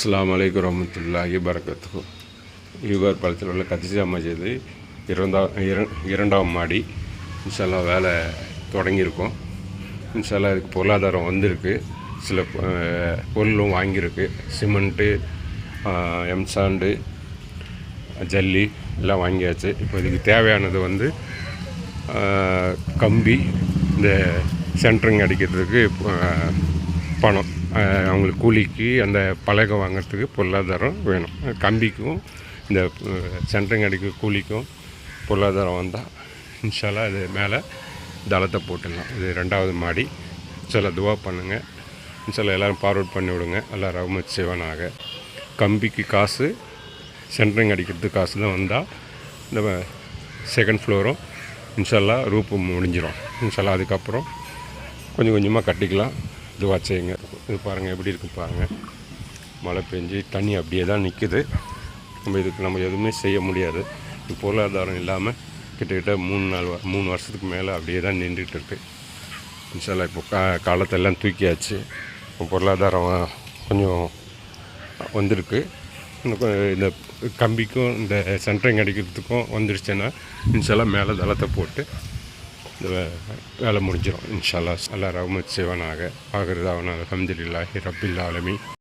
அஸ்ஸலாமு அலைக்கும் ரஹமத்துல்லாஹி பரக்கத்துஹு யூகர் பாலத்தில் உள்ள கத்திஜா மஜிது இரண்டாம் இரண்டாம் மாடி இன்ஷால்லாம் வேலை தொடங்கியிருக்கோம் இன்ஷால்லாம் இதுக்கு பொருளாதாரம் வந்திருக்கு. சில பொருளும் வாங்கியிருக்கு சிமெண்ட்டு எம்சாண்டு ஜல்லி எல்லாம் வாங்கியாச்சு. இப்போ இதுக்கு தேவையானது வந்து கம்பி இந்த சென்ட்ரிங் அடிக்கிறதுக்கு பணம். அவங்களுக்கு கூலிக்கு அந்த பழகம் வாங்குறதுக்கு பொருளாதாரம் வேணும். கம்பிக்கும் இந்த சென்ட்ரிங் அடிக்க கூலிக்கும் பொருளாதாரம் வந்தால் இன்ஷாலாக இது மேலே தளத்தை போட்டுடலாம். இது ரெண்டாவது மாடி. சில துவா பண்ணுங்கள் இன்ஷால்லா எல்லோரும் ஃபார்வர்ட் பண்ணி விடுங்க. எல்லாம் ரவுமத் சிவனாக கம்பிக்கு காசு சென்ட்ரிங் அடிக்கிறதுக்கு காசு தான் வந்தால் இந்த செகண்ட் ஃப்ளோரும் இன்ஷால்லா ரூப்பு முடிஞ்சிடும் இன்ஷால்லா அதுக்கப்புறம் கொஞ்சம் கொஞ்சமாக கட்டிக்கலாம். இதுவா செய்யுங்க இது பாருங்கள் எப்படி இருக்கு பாருங்கள் மழை பெஞ்சு தண்ணி அப்படியே தான் நிற்குது நம்ம இதுக்கு நம்ம எதுவுமே செய்ய முடியாது. இது பொருளாதாரம் இல்லாமல் கிட்டத்தட்ட மூணு நாள் வ- மூணு வருஷத்துக்கு மேலே அப்படியே தான் நின்றுட்டு இருக்கு. இன்ஷால்லா இப்போ கா காலத்தெல்லாம் தூக்கியாச்சு. இப்போ பொருளாதாரம் கொஞ்சம் வந்திருக்கு. இந்த கம்பிக்கும் இந்த சென்ட்ரிங் அடிக்கிறதுக்கும் வந்துருச்சுன்னா இன்சாலாக மேலே தளத்தை போட்டு இந்த வேலை முடிஞ்சிடும் இன்ஷால்லா அல்லா ரஹமத் சிவனாக ஆகிறது அவனால் அலமதுல்லாஹி ரபில் ஆலமி